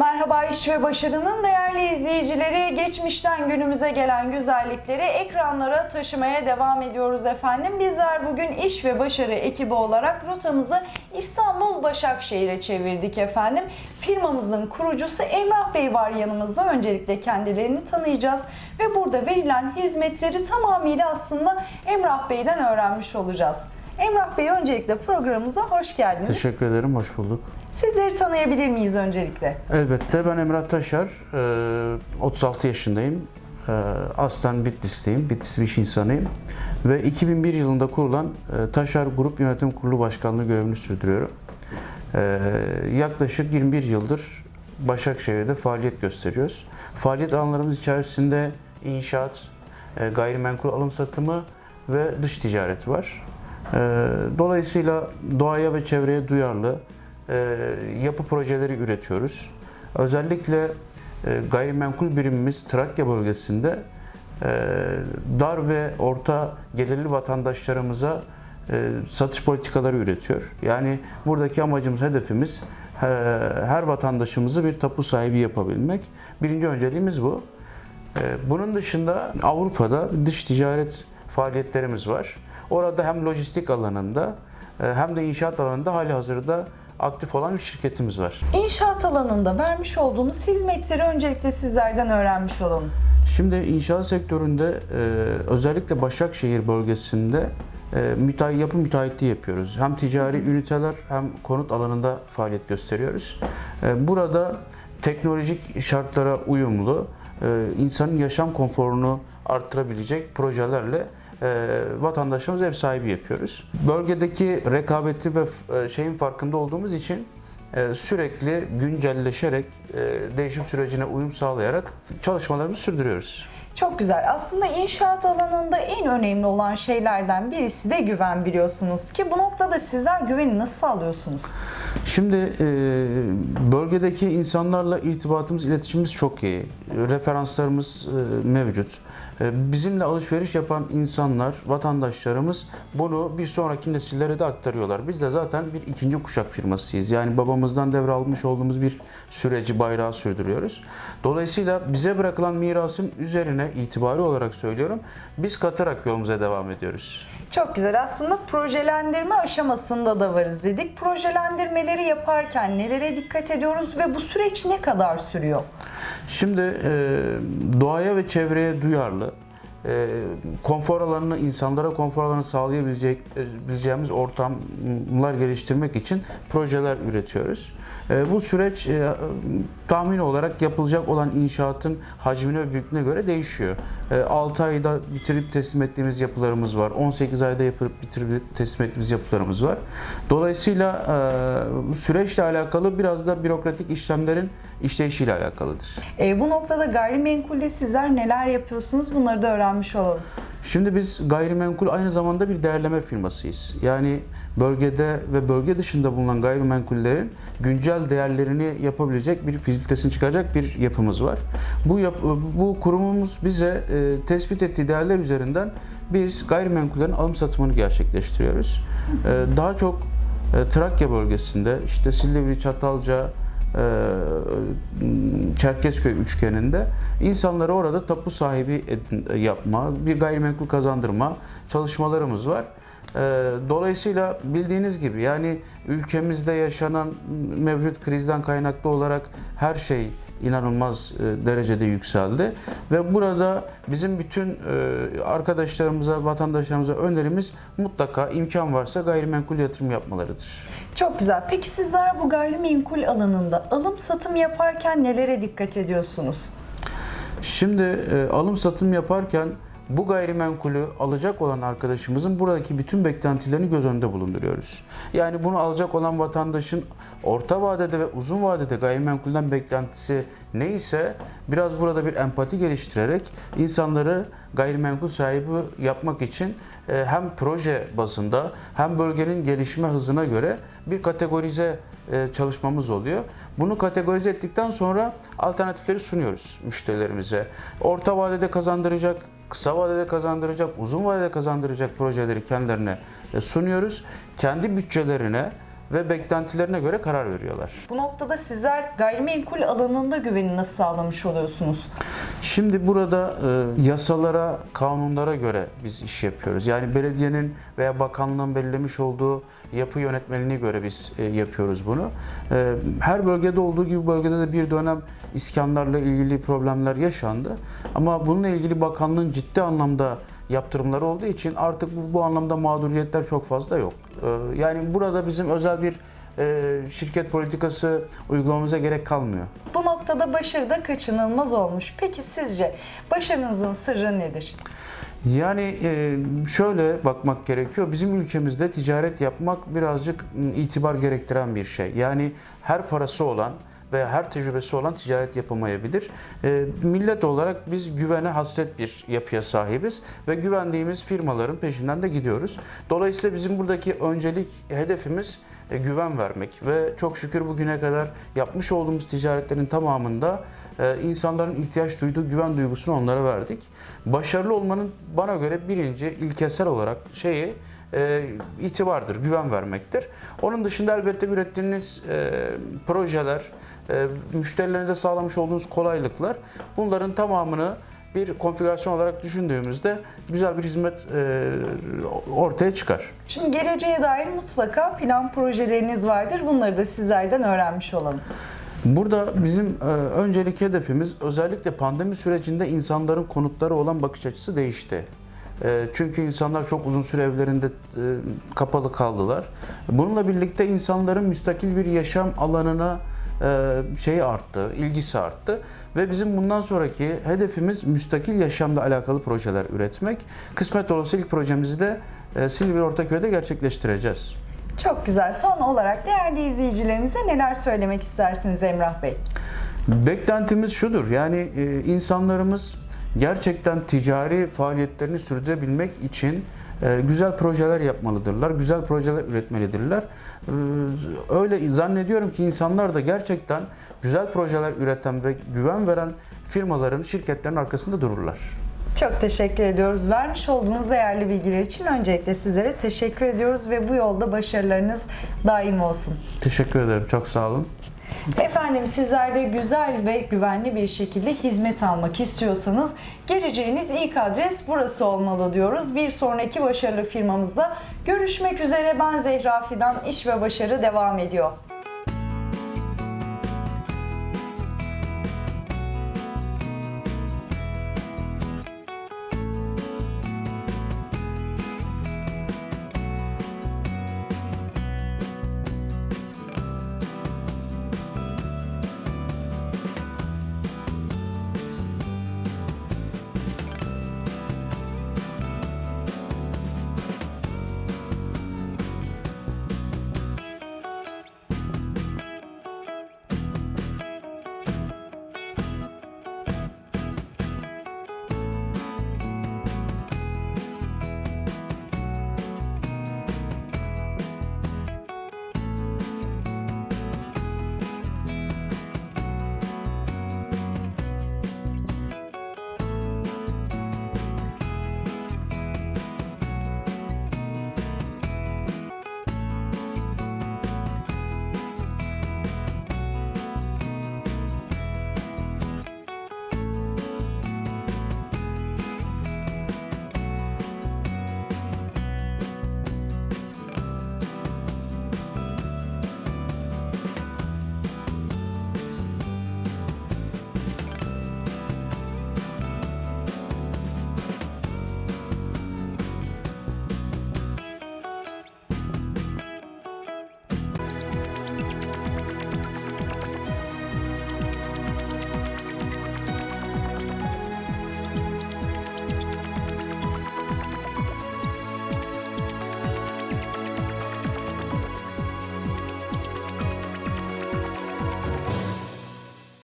Merhaba İş ve Başarı'nın değerli izleyicileri, geçmişten günümüze gelen güzellikleri ekranlara taşımaya devam ediyoruz efendim. Bizler bugün İş ve Başarı ekibi olarak rotamızı İstanbul Başakşehir'e çevirdik efendim. Firmamızın kurucusu Emrah Bey var yanımızda. Öncelikle kendilerini tanıyacağız ve burada verilen hizmetleri tamamıyla aslında Emrah Bey'den öğrenmiş olacağız. Emrah Bey öncelikle programımıza hoş geldiniz. Teşekkür ederim, hoş bulduk. Sizleri tanıyabilir miyiz öncelikle? Elbette ben Emrah Taşar, e, 36 yaşındayım. E, Aslen Bitlisliyim, Bitlis bir iş insanıyım. Ve 2001 yılında kurulan e, Taşar Grup Yönetim Kurulu Başkanlığı görevini sürdürüyorum. E, Yaklaşık 21 yıldır Başakşehir'de faaliyet gösteriyoruz. Faaliyet alanlarımız içerisinde inşaat, e, gayrimenkul alım satımı ve dış ticaret var. E, Dolayısıyla doğaya ve çevreye duyarlı, e, yapı projeleri üretiyoruz. Özellikle e, gayrimenkul birimimiz Trakya bölgesinde e, dar ve orta gelirli vatandaşlarımıza satış politikaları üretiyor. Yani buradaki amacımız, hedefimiz her vatandaşımızı bir tapu sahibi yapabilmek. Birinci önceliğimiz bu. Bunun dışında Avrupa'da dış ticaret faaliyetlerimiz var. Orada hem lojistik alanında hem de inşaat alanında hali hazırda aktif olan bir şirketimiz var. İnşaat alanında vermiş olduğunuz hizmetleri öncelikle sizlerden öğrenmiş olalım. Şimdi inşaat sektöründe e, özellikle Başakşehir bölgesinde e, müteahhit, yapı müteahhitliği yapıyoruz. Hem ticari üniteler hem konut alanında faaliyet gösteriyoruz. E, burada teknolojik şartlara uyumlu, e, insanın yaşam konforunu arttırabilecek projelerle e, vatandaşımız ev sahibi yapıyoruz. Bölgedeki rekabeti ve e, şeyin farkında olduğumuz için e, sürekli güncelleşerek, e, değişim sürecine uyum sağlayarak çalışmalarımızı sürdürüyoruz. Çok güzel. Aslında inşaat alanında en önemli olan şeylerden birisi de güven biliyorsunuz ki bu noktada sizler güveni nasıl sağlıyorsunuz? Şimdi e, bölgedeki insanlarla irtibatımız, iletişimimiz çok iyi. Referanslarımız e, mevcut. E, Bizimle alışveriş yapan insanlar, vatandaşlarımız bunu bir sonraki nesillere de aktarıyorlar. Biz de zaten bir ikinci kuşak firmasıyız. Yani babamızdan devralmış olduğumuz bir süreci, bayrağı sürdürüyoruz. Dolayısıyla bize bırakılan mirasın üzerine itibari olarak söylüyorum, biz katarak yolumuza devam ediyoruz. Çok güzel. Aslında projelendirme aşamasında da varız dedik. Projelendirmeleri yaparken nelere dikkat ediyoruz ve bu süreç ne kadar sürüyor? Şimdi e, doğaya ve çevreye duyarlı, e, konfor alanını, insanlara konfor alanını sağlayabilecek e, bileceğimiz ortamlar geliştirmek için projeler üretiyoruz. E, bu süreç e, tahmin olarak yapılacak olan inşaatın hacmine ve büyüklüğüne göre değişiyor. E, 6 ayda bitirip teslim ettiğimiz yapılarımız var. 18 ayda yapıp bitirip teslim ettiğimiz yapılarımız var. Dolayısıyla e, süreçle alakalı biraz da bürokratik işlemlerin işleyişiyle alakalıdır. E, bu noktada gayrimenkulde sizler neler yapıyorsunuz bunları da öğrenmiş olalım. Şimdi biz gayrimenkul aynı zamanda bir değerleme firmasıyız. Yani bölgede ve bölge dışında bulunan gayrimenkullerin güncel değerlerini yapabilecek bir fizibilitesini çıkaracak bir yapımız var. Bu yap, bu kurumumuz bize e, tespit ettiği değerler üzerinden biz gayrimenkullerin alım satımını gerçekleştiriyoruz. E, daha çok e, Trakya bölgesinde işte Silivri, Çatalca, Çerkezköy üçgeninde insanları orada tapu sahibi yapma, bir gayrimenkul kazandırma çalışmalarımız var. E, Dolayısıyla bildiğiniz gibi yani ülkemizde yaşanan mevcut krizden kaynaklı olarak her şey inanılmaz e, derecede yükseldi ve burada bizim bütün e, arkadaşlarımıza, vatandaşlarımıza önerimiz mutlaka imkan varsa gayrimenkul yatırım yapmalarıdır. Çok güzel. Peki sizler bu gayrimenkul alanında alım satım yaparken nelere dikkat ediyorsunuz? Şimdi e, alım satım yaparken bu gayrimenkulü alacak olan arkadaşımızın buradaki bütün beklentilerini göz önünde bulunduruyoruz. Yani bunu alacak olan vatandaşın orta vadede ve uzun vadede gayrimenkulden beklentisi neyse biraz burada bir empati geliştirerek insanları gayrimenkul sahibi yapmak için e, hem proje bazında hem bölgenin gelişme hızına göre bir kategorize e, çalışmamız oluyor. Bunu kategorize ettikten sonra alternatifleri sunuyoruz müşterilerimize. Orta vadede kazandıracak, kısa vadede kazandıracak, uzun vadede kazandıracak projeleri kendilerine e, sunuyoruz. Kendi bütçelerine ve beklentilerine göre karar veriyorlar. Bu noktada sizler gayrimenkul alanında güveni nasıl sağlamış oluyorsunuz? Şimdi burada e, yasalara, kanunlara göre biz iş yapıyoruz. Yani belediyenin veya bakanlığın belirlemiş olduğu yapı yönetmeliğine göre biz e, yapıyoruz bunu. E, her bölgede olduğu gibi bölgede de bir dönem iskanlarla ilgili problemler yaşandı. Ama bununla ilgili bakanlığın ciddi anlamda yaptırımları olduğu için artık bu, bu anlamda mağduriyetler çok fazla yok. E, yani burada bizim özel bir e, şirket politikası uygulamamıza gerek kalmıyor. Bu noktada başarı da kaçınılmaz olmuş. Peki sizce başarınızın sırrı nedir? Yani e, şöyle bakmak gerekiyor. Bizim ülkemizde ticaret yapmak birazcık m, itibar gerektiren bir şey. Yani her parası olan veya her tecrübesi olan ticaret yapamayabilir. E, millet olarak biz güvene hasret bir yapıya sahibiz ve güvendiğimiz firmaların peşinden de gidiyoruz. Dolayısıyla bizim buradaki öncelik hedefimiz güven vermek ve çok şükür bugüne kadar yapmış olduğumuz ticaretlerin tamamında e, insanların ihtiyaç duyduğu güven duygusunu onlara verdik. Başarılı olmanın bana göre birinci ilkesel olarak şeyi e, itibardır, güven vermektir. Onun dışında elbette ürettiğiniz e, projeler, e, müşterilerinize sağlamış olduğunuz kolaylıklar bunların tamamını bir konfigürasyon olarak düşündüğümüzde güzel bir hizmet e, ortaya çıkar. Şimdi geleceğe dair mutlaka plan projeleriniz vardır. Bunları da sizlerden öğrenmiş olalım. Burada bizim e, öncelik hedefimiz özellikle pandemi sürecinde insanların konutları olan bakış açısı değişti. E, çünkü insanlar çok uzun süre evlerinde e, kapalı kaldılar. Bununla birlikte insanların müstakil bir yaşam alanına şey arttı, ilgisi arttı ve bizim bundan sonraki hedefimiz müstakil yaşamla alakalı projeler üretmek. Kısmet olursa ilk projemizi de e, Silivri Ortaköy'de gerçekleştireceğiz. Çok güzel. Son olarak değerli izleyicilerimize neler söylemek istersiniz Emrah Bey? Beklentimiz şudur. Yani e, insanlarımız gerçekten ticari faaliyetlerini sürdürebilmek için e, güzel projeler yapmalıdırlar, güzel projeler üretmelidirler. E, öyle zannediyorum ki insanlar da gerçekten güzel projeler üreten ve güven veren firmaların, şirketlerin arkasında dururlar. Çok teşekkür ediyoruz. Vermiş olduğunuz değerli bilgiler için öncelikle sizlere teşekkür ediyoruz ve bu yolda başarılarınız daim olsun. Teşekkür ederim. Çok sağ olun. Efendim sizler de güzel ve güvenli bir şekilde hizmet almak istiyorsanız geleceğiniz ilk adres burası olmalı diyoruz. Bir sonraki başarılı firmamızda görüşmek üzere. Ben Zehra Fidan. İş ve Başarı devam ediyor.